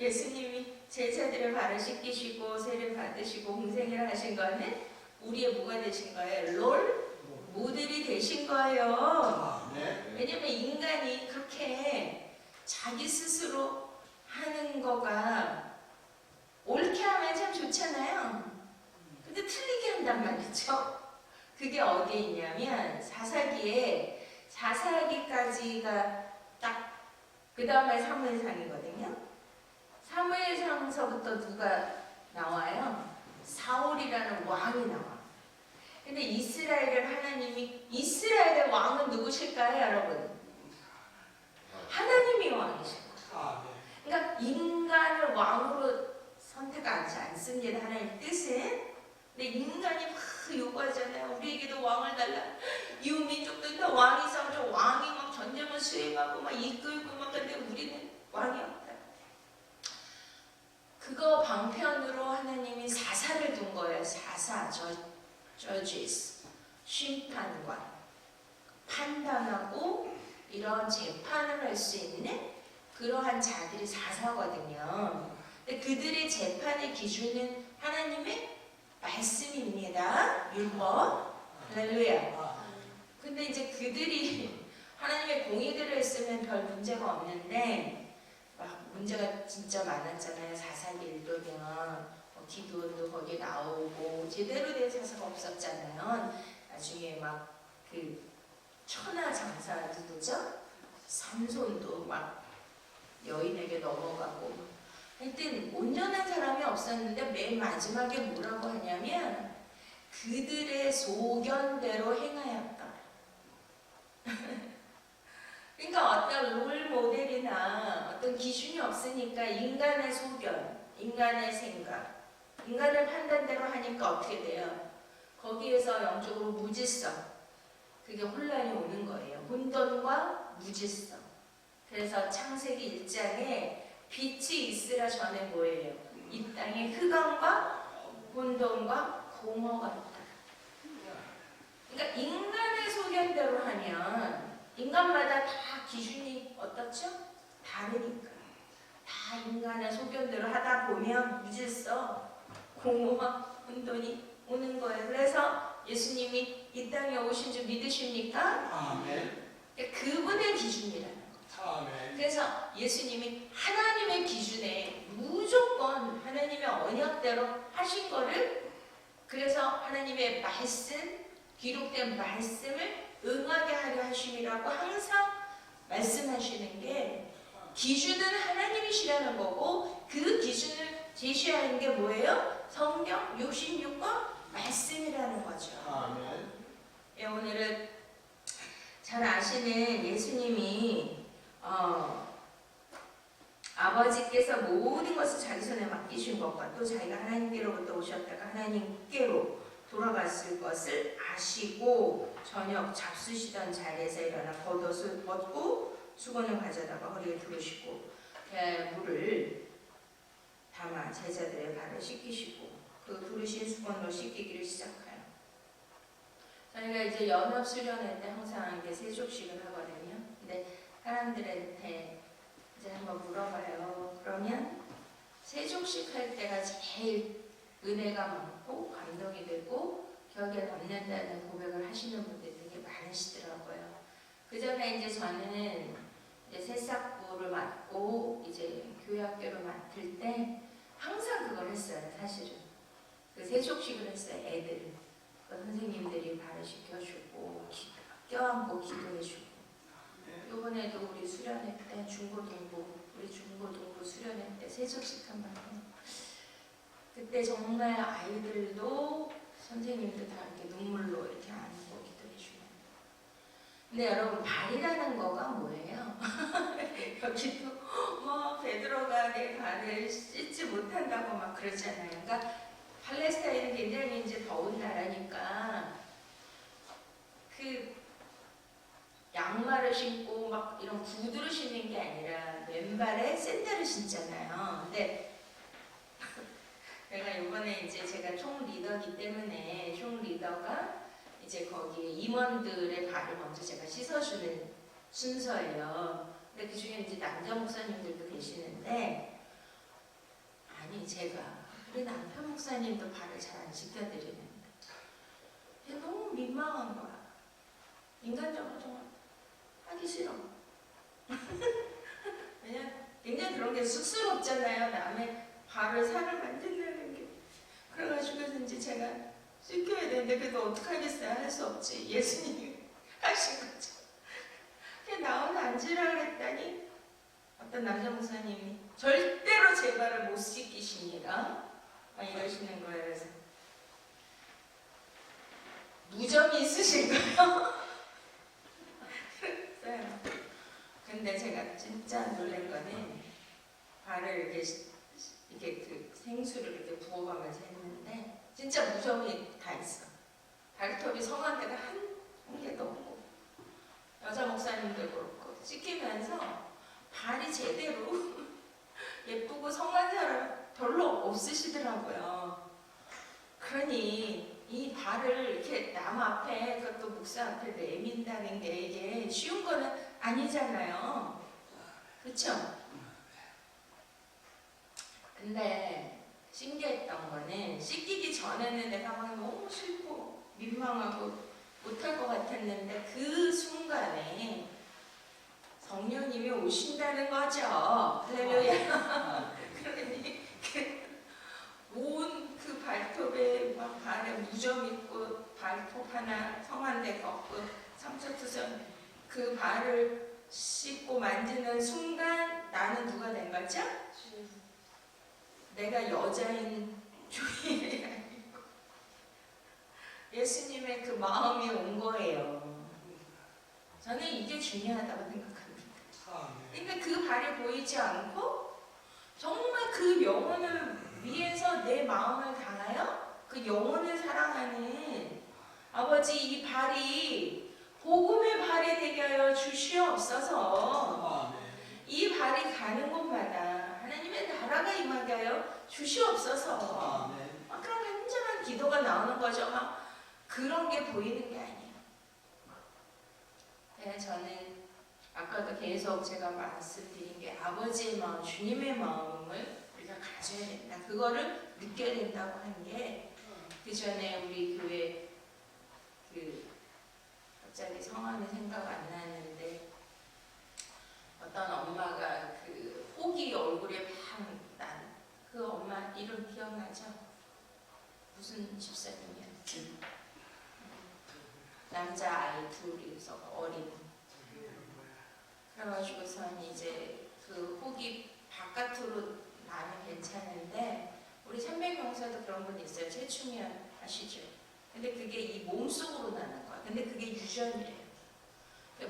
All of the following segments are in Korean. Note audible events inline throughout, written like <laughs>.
예수님이 제자들을 발을 씻기시고 세를 받으시고 공생애를 하신 거는 우리의 뭐가 되신 거예요? 롤 모델이 되신 거예요. 아, 네. 왜냐면 인간이 그렇게 자기 스스로 하는 거가 옳게 하면 참 좋잖아요. 근데 틀리게 한단 말이죠. 그게 어디에 있냐면 사사기에 사사기까지가 딱 그 다음에 사무엘상이거든요. 사무엘상서부터 누가 나와요? 사울이라는 왕이 나와. 근데 이스라엘을 하나님이 이스라엘의 왕은 누구실까요, 여러분? 하나님이 거예요. 아, 네. 그러니까 인간을 왕으로 선택하지 않습니다. 하나님 뜻은. 근데 인간이 막 요구하잖아요. 우리에게도 왕을 달라. 이웃 민족들 다 왕이 싸우죠. 왕이 막 전쟁을 수행하고 막 이끌고 막 근데 우리는 왕이 없다. 그거 방편으로 하나님이 사사를 둔 거예요. 사사, 저, judges, 심판관, 판단하고 이런 재판을 할 수 있는 그러한 자들이 사사거든요. 근데 그들의 재판의 기준은 하나님의 말씀입니다. 율법. 할렐루야. 아, 근데 이제 그들이 <laughs> 하나님의 공의대로 했으면 별 문제가 없는데 막 문제가 진짜 많았잖아요. 사사기 읽으면 뭐 기도원도 거기 나오고 제대로 된 사사가 없었잖아요. 나중에 막 그 천하 장사 누구죠? 삼손도 막 여인에게 넘어가고 하여튼 온전한 사람이 없었는데 맨 마지막에 뭐라고 하냐면 그들의 소견대로 행하였다. <laughs> 그러니까 어떤 롤 모델이나 어떤 기준이 없으니까 인간의 소견, 인간의 생각, 인간의 판단대로 하니까 어떻게 돼요? 거기에서 영적으로 무질서, 그게 혼란이 오는 거예요. 혼돈과 무질서. 그래서 창세기 1장에 빛이 있으라 전에 뭐예요? 이 땅에 흑암과 혼돈과 공허가 있다. 그러니까 인간의 소견대로 하면 인간마다 다 기준이 어떻죠? 다르니까. 다 인간의 소견대로 하다 보면 무질서, 공허와 혼돈이 오는 거예요. 그래서 예수님이 이 땅에 오신 줄 믿으십니까? 아멘. 그분의 기준이라는 거예요. 아멘. 그래서 예수님이 하나님의 기준에 무조건 하나님의 언약대로 하신 거를 그래서 하나님의 말씀, 기록된 말씀을 응하게 하려 하심이라고 항상 말씀하시는 게 기준은 하나님이시라는 거고 그 기준을 제시하는 게 뭐예요? 성경 66권 말씀이라는 거죠. 아멘. 예, 오늘은 잘 아시는 예수님이 어, 아버지께서 모든 것을 자기 손에 맡기신 것과 또 자기가 하나님께로부터 오셨다가 하나님께로 돌아갔을 것을 아시고 저녁 잡수시던 자리에서 일어나 겉옷을 벗고 수건을 가져다가 허리에 두르시고 배 물을 담아 제자들의 발을 씻기시고 그 두르신 수건으로 씻기기를 시작하여 저희가 이제 연합 수련회 때 항상 이게 세족식을 하거든요. 근데 사람들한테 이제 한번 물어봐요. 그러면 세족식 할 때가 제일 은혜가 많고 감동이 되고 기억에 남는다는 고백을 하시는 분들이 되게 많으시더라고요. 그 전에 이제 저는 이제 새싹부를 맡고 이제 교회학교를 맡을 때 항상 그걸 했어요. 사실은 그 세족식을 했어요. 애들을. 그 선생님들이 기- 껴안고 기도해주고 이번에도 우리 수련회 때 중고등부 우리 중고등부 수련회 때 세족식 한번. 그때 정말 아이들도 선생님도 다 이렇게 눈물로 이렇게 기도해주는 근데 여러분 발이라는 거가 뭐예요? <laughs> 여기도 뭐 베드로가 내 발을 씻지 못한다고 막 그러잖아요. 그러니까 팔레스타인은 굉장히 이제 더운 나라니까 그 양말을 신고 막 이런 구두를 신는 게 아니라 맨발에 샌들을 신잖아요. 근데 <laughs> 내가 이번에 이제 제가 총 리더기 때문에 총 리더가 이제 거기에 임원들의 발을 먼저 제가 씻어주는 순서예요. 근데 그 중에 이제 남자 목사님들도 계시는데 아니 제가 우리 남편 목사님도 발을 잘 안 씻겨드리는데 얘 너무 민망한 거야. 인간적으로 정말 하기 싫어. <laughs> 왜냐 굉장히 그런 게 쑥스럽잖아요. 남의 발을 살을 만든다는 게. 그래가지고 이제 제가 씻겨야 되는데 그래도 어떡하겠어요. 할 수 없지. 예수님이 하신 거죠. 그냥 나오면 앉으라 그랬더니 어떤 남자 목사님이 절대로 제 발을 못 씻기십니다. 막 이러시는 거예요. 그래서 무점이 있으신가요? 그랬어요. 근데 제가 진짜 놀란 거는 발을 이렇게 시- 이렇게 그 생수를 이렇게 부어가면서 했는데 진짜 무점이 다 있어. 발톱이 성한 데가 한, 한 개도 없고 여자 목사님도 그렇고 씻기면서 발이 제대로 <laughs> 예쁘고 성한 사람 별로 없으시더라고요. 그러니 이 발을 이렇게 남 앞에 그것도 목사 앞에 내민다는 게 이게 쉬운 거는 아니잖아요. 그렇죠? 근데 신기했던 거는 씻기기 전에는 내가 막 너무 싫고 민망하고 못할 것 같았는데 그 순간에 성령님이 오신다는 거죠. 할렐루야. <laughs> 그러니 온 그 발톱에 막 발에 무좀 있고 발톱 하나 성한 데가 없고 상처투성 그 발을 씻고 만지는 순간 나는 누가 된 거죠? 내가 여자인 주인이 아니고 예수님의 그 마음이 온 거예요. 저는 이게 중요하다고 생각합니다. 그러니까 그 발이 보이지 않고 정말 그 영혼을 위해서 내 마음을 다하여 그 영혼을 사랑하는 아버지 이 발이 복음의 발이 되게 하여 주시옵소서 아멘. 이 발이 가는 하 나라가 임하게 하여 주시옵소서 아멘. 막 그런 간절한 기도가 나오는 거죠 막 그런 게 보이는 게 아니에요 네, 저는 아까도 계속 제가 말씀드린 게 아버지의 마음, 주님의 마음을 우리가 가져야 된다. 그거를 느껴야 된다고 한게그 전에 우리 교회 그 갑자기 성함이 생각 안 나는데 어떤 엄마가 그 혹이 얼굴에 그 엄마 이름 기억나죠? 무슨 집사님이었지? 남자 아이 둘이서 어린 그래가지고선 이제 그 혹이 바깥으로 나면 괜찮은데 우리 삼백명사도 그런 분 있어요. 최충현 아시죠? 근데 그게 이 몸속으로 나는 거야. 근데 그게 유전이래요.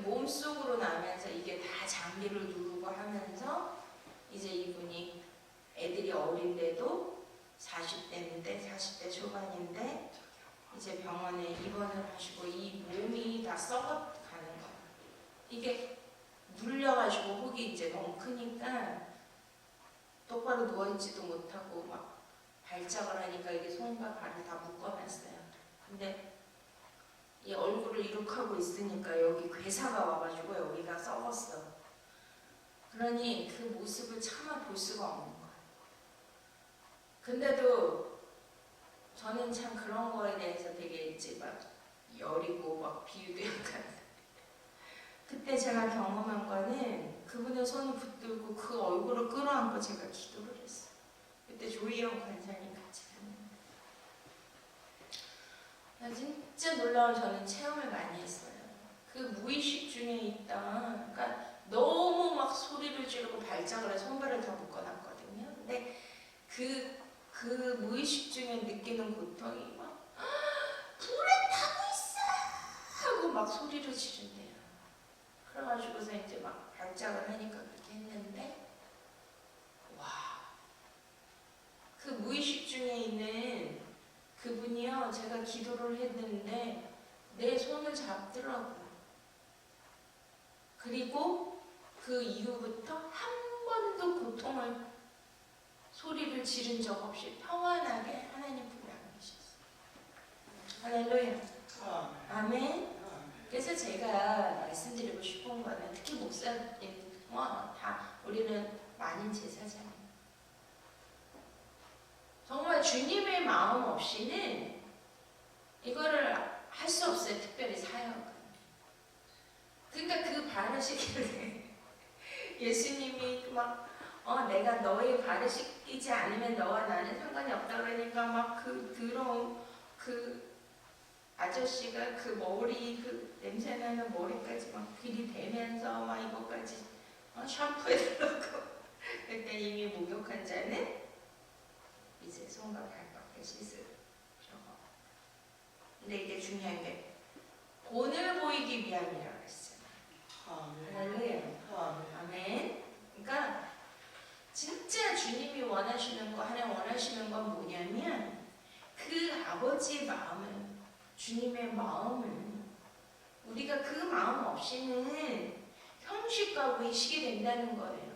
몸속으로 나면서 이게 다 장기를 누르고 하면서 이제 이분이 애들이 어린데도 40대인데 40대 초반인데 이제 병원에 입원을 하시고 이 몸이 다 썩어가는 거야. 이게 눌려가지고 혹이 이제 너무 크니까 똑바로 누워있지도 못하고 막 발작을 하니까 이게 손과 발을 다 묶어놨어요. 근데 이 얼굴을 이렇게 하고 있으니까 여기 괴사가 와가지고 여기가 썩었어. 그러니 그 모습을 차마 볼 수가 없는. 근데도 저는 참 그런 거에 대해서 되게 이제 막 여리고 막 비유도 약간 <laughs> 그때 제가 경험한 거는 그분의 손을 붙들고 그 얼굴을 끌어안고 제가 기도를 했어요. 그때 조희영 관사님 같이 갔는데 나 진짜 놀라운 저는 체험을 많이 했어요. 그 무의식 중에 있던 그러니까 너무 막 소리를 지르고 발작을 해 손발을 다 묶어놨거든요. 근데 그, 그 무의식 중에 느끼는 고통이 막 불에 타고 있어! 하고 막 소리를 지른대요. 그래가지고서 이제 막 발작을 하니까 그렇게 했는데 와. 그 무의식 중에 있는 그분이요. 제가 기도를 했는데 내 손을 잡더라고요 그리고 그 이후부터 한 번도 고통을 소리를 지른 적 없이 평안하게 하나님 품에 안고 계셨어요 할렐루야 아멘. 아멘 아멘. 그래서 제가 말씀드리고 싶은 거는 특히 목사님 뭐다 우리는 만인 제사장이에요. 정말 주님의 마음 없이는 이거를 할 수 없어요. 특별히 사역은. 그러니까 그 발을 씻기를 <laughs> 예수님이 막 어, 내가 너의 발을 씻기지 않으면 너와 나는 상관이 없다 그러니까 막 그 더러운 그 아저씨가 그 머리 그 냄새나는 머리까지 막 들이대면서 막 이거까지 어, 샴푸해달라고 <laughs> 그때 이미 목욕한 자는 이제 손과 발밖에 씻을 저거 근데 이게 중요한 게 본을 보이기 위함이라고 했어요 아멘. 아멘. 아멘. 그러니까 진짜 주님이 원하시는 거 하나 원하시는 건 뭐냐면 그 아버지의 마음을 주님의 마음을 우리가 그 마음 없이는 형식과 의식이 된다는 거예요.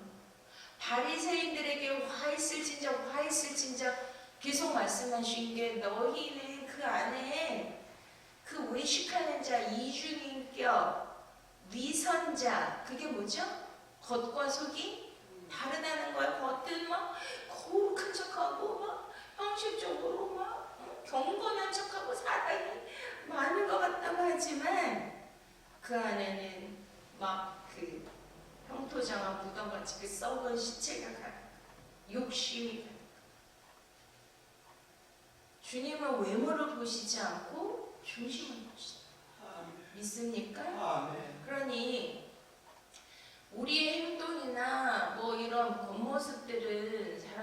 바리새인들에게 화 있을진저 화 있을진저 계속 말씀하신 게 너희는 그 안에 그 의식하는 자 이중인격 위선자 그게 뭐죠? 겉과 속이 다르다는 거야. 겉은 막 거룩한 척하고 막 형식적으로 막 어, 경건한 척하고 사랑이 많은 것 같다고 하지만 그 안에는 막 그 형토장한 무덤같이 그 썩은 시체가 가 욕심이 가 주님은 외모를 보시지 않고 중심을 보시다. 믿습니까? 아멘. 그러니 우리의 행동이나 뭐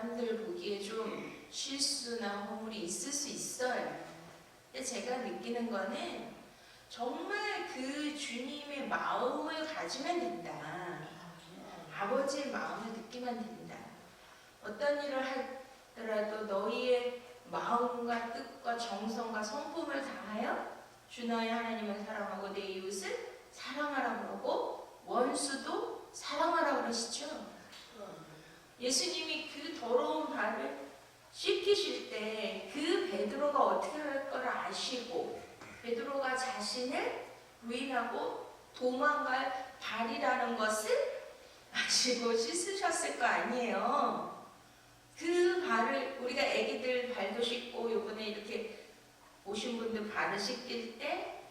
사람들 보기에 좀 실수나 허물이 있을 수 있어요. 근데 제가 느끼는 거는 정말 그 주님의 마음을 가지면 된다. 아버지의 마음을 느끼면 된다. 어떤 일을 하더라도 너희의 마음과 뜻과 정성과 성품을 다하여 주 너의 하나님을 사랑하고 내 이웃을 사랑하라고 그러고 원수도 사랑하라고 그러시죠. 예수님이 그 더러운 발을 씻기실 때 그 베드로가 어떻게 할 거를 아시고 베드로가 자신을 부인하고 도망갈 발이라는 것을 아시고 씻으셨을 거 아니에요. 그 발을 우리가 애기들 발도 씻고 요번에 이렇게 오신 분들 발을 씻길 때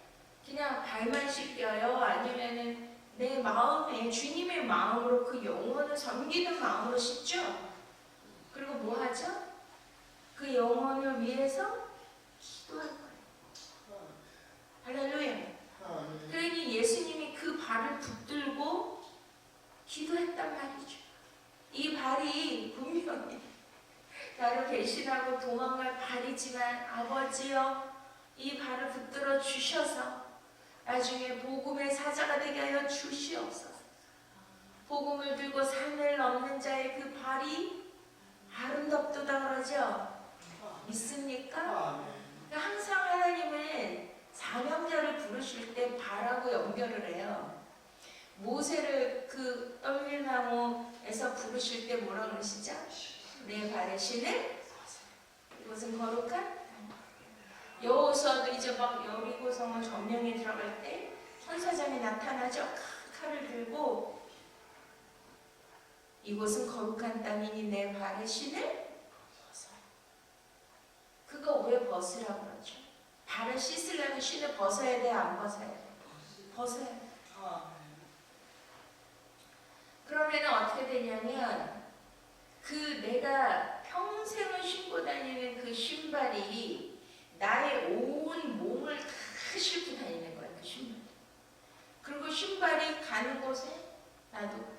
그냥 발만 씻겨요? 아니면은 내 마음에 주님의 마음으로 그 영혼을 섬기는 마음으로 씻죠? 그리고 뭐 하죠? 그 영혼을 위해서 기도할 거예요. 할렐루야. 아멘. 그러니 예수님이 그 발을 붙들고 기도했단 말이죠. 이 발이 분명히 나를 배신하고 도망갈 발이지만 아버지여 이 발을 붙들어 주셔서 나중에 복음의 사자가 되게 하여 주시옵소서. 복음을 들고 산을 넘는 자의 그 발이 아름답도다 그러죠. 믿습니까? 항상 하나님은 사명자를 부르실 때 발하고 연결을 해요. 모세를 그 떨릴나무에서 부르실 때 뭐라 그러시죠? 내 발에 신을 이것은 거룩한 여호수아도 이제 막 여리고 성을 점령에 들어갈 때 천사장이 나타나죠. 큰 칼을 들고 이곳은 거룩한 땅이니 내 발에 신을. 그거 왜 벗으라고 그러죠? 발을 씻으려면 신을 벗어야 돼, 안 벗어야 돼? 벗어야 돼. 아멘. 그러면 어떻게 되냐면 그 내가 평생을 신고 다니는 그 신발이 나의 온 몸을 다 싣고 다니는 거야, 그 신발. 그리고 신발이 가는 곳에 나도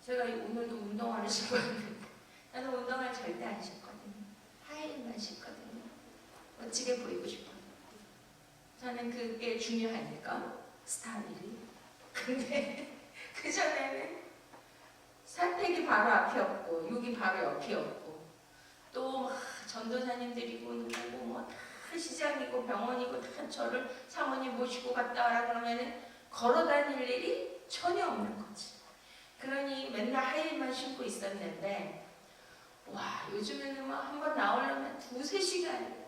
제가 오늘도 운동화를 <laughs> 신고 왔는데 나는 운동화 절대 안 신거든요. 하이힐만 신거든요. 멋지게 보이고 싶어요. 저는 그게 중요하니까 스타일이. 근데 <laughs> 그 전에는 사택이 바로 앞이었고 여기 바로 옆이었고 전도사님들이고 누구고 뭐 다 시장이고 병원이고 다 저를 사모님 모시고 갔다 와라 그러면은 걸어 다닐 일이 전혀 없는 거지. 그러니 맨날 하이힐만 신고 있었는데 와 요즘에는 막한번 나오려면 두세 시간 돼.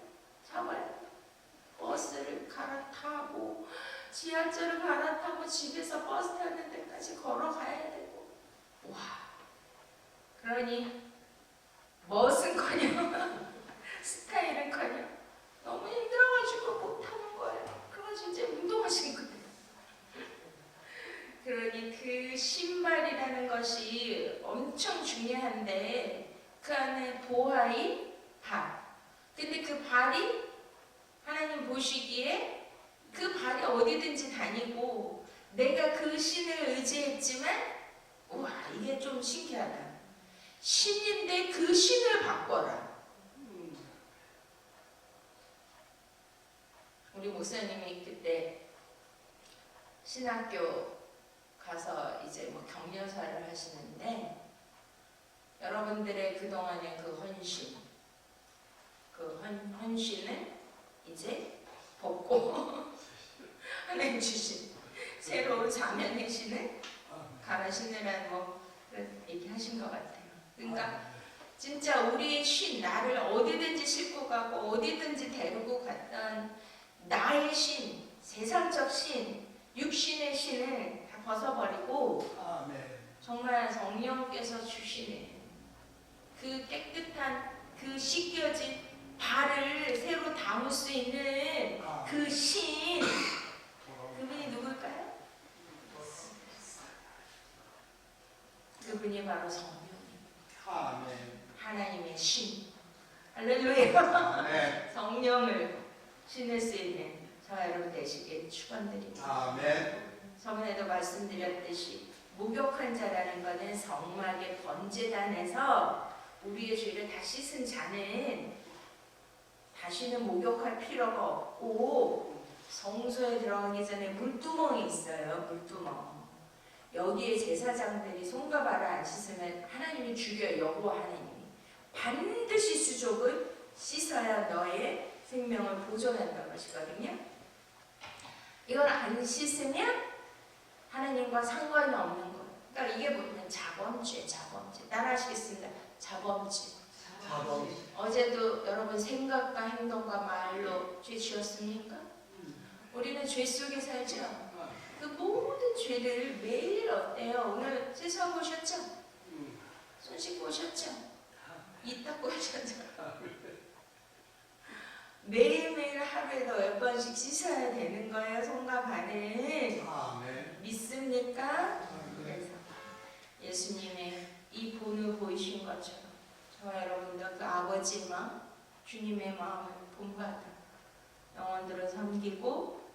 버스를 갈아타고 지하철을 갈아타고 집에서 버스 타는 데까지 걸어가야 되고 와 그러니 멋은커녕 <laughs> 스타일은 커녕 너무 힘들어가지고 못하는 거예요. 그래서 이제 운동하시는 거예요. 그러니 그 신발이라는 것이 엄청 중요한데 그 안에 보아인 발. 근데 그 발이 하나님 보시기에 그 발이 어디든지 다니고 내가 그 신을 의지했지만 우와 이게 좀 신기하다. 신인데 그 신을 바꿔라. 우리 목사님이 그때 신학교 가서 이제 뭐 격려사를 하시는데 여러분들의 그동안의 그 헌신, 그 헌, 헌신을 이제 벗고 <laughs> 하나님 주신 새로운 자면의 신을 갈아 신으라는 뭐 그런 얘기 하신 것 같아요. 그러니까 진짜 우리의 신, 나를 어디든지 싣고 가고 어디든지 데리고 갔던 나의 신, 세상적 신, 육신의 신을 다 벗어버리고 아멘. 정말 성령께서 주시는 그 깨끗한 그 씻겨진 발을 새로 담을 수 있는 그 신, 그분이 누굴까요? 그분이 바로 성령입니다. 아멘. 하나님의 신. 할렐루야. <laughs> 아멘. 성령을 신을 수 있는 저와 여러분 되시길 축원드립니다. 아멘. 저번에도 말씀드렸듯이 목욕한 자라는 것은 성막의 번제단에서 우리의 죄를 다 씻은 자는 다시는 목욕할 필요가 없고 성소에 들어가기 전에 물두멍이 있어요. 물두멍. 여기에 제사장들이 손과 발을 안 씻으면 하나님이 죽여요. 여호와 하나님이. 반드시 수족을 씻어야 너의 생명을 보존한다는 것이거든요. 이걸 안 씻으면 하나님과 상관이 없는 거예요. 그러니까 이게 뭐냐면 자범죄, 자범죄. 따라하시겠습니다. 자범죄. 자범. 어제도 여러분 생각과 행동과 말로 죄 지었습니까? 우리는 죄 속에 살죠. 그 모든 죄를 매일 어때요? 오늘 세수하고 오셨죠? 손 씻고 오셨죠? 입 닦고 오셨죠? 매일매일 하루에 몇 번씩 씻어야 되는 거예요, 손과 발을. 아멘. 믿습니까? 그래서 예수님의 이 본을 보이신 것처럼 저와 여러분도 그 아버지 마음, 주님의 마음을 본받아 영혼들을 섬기고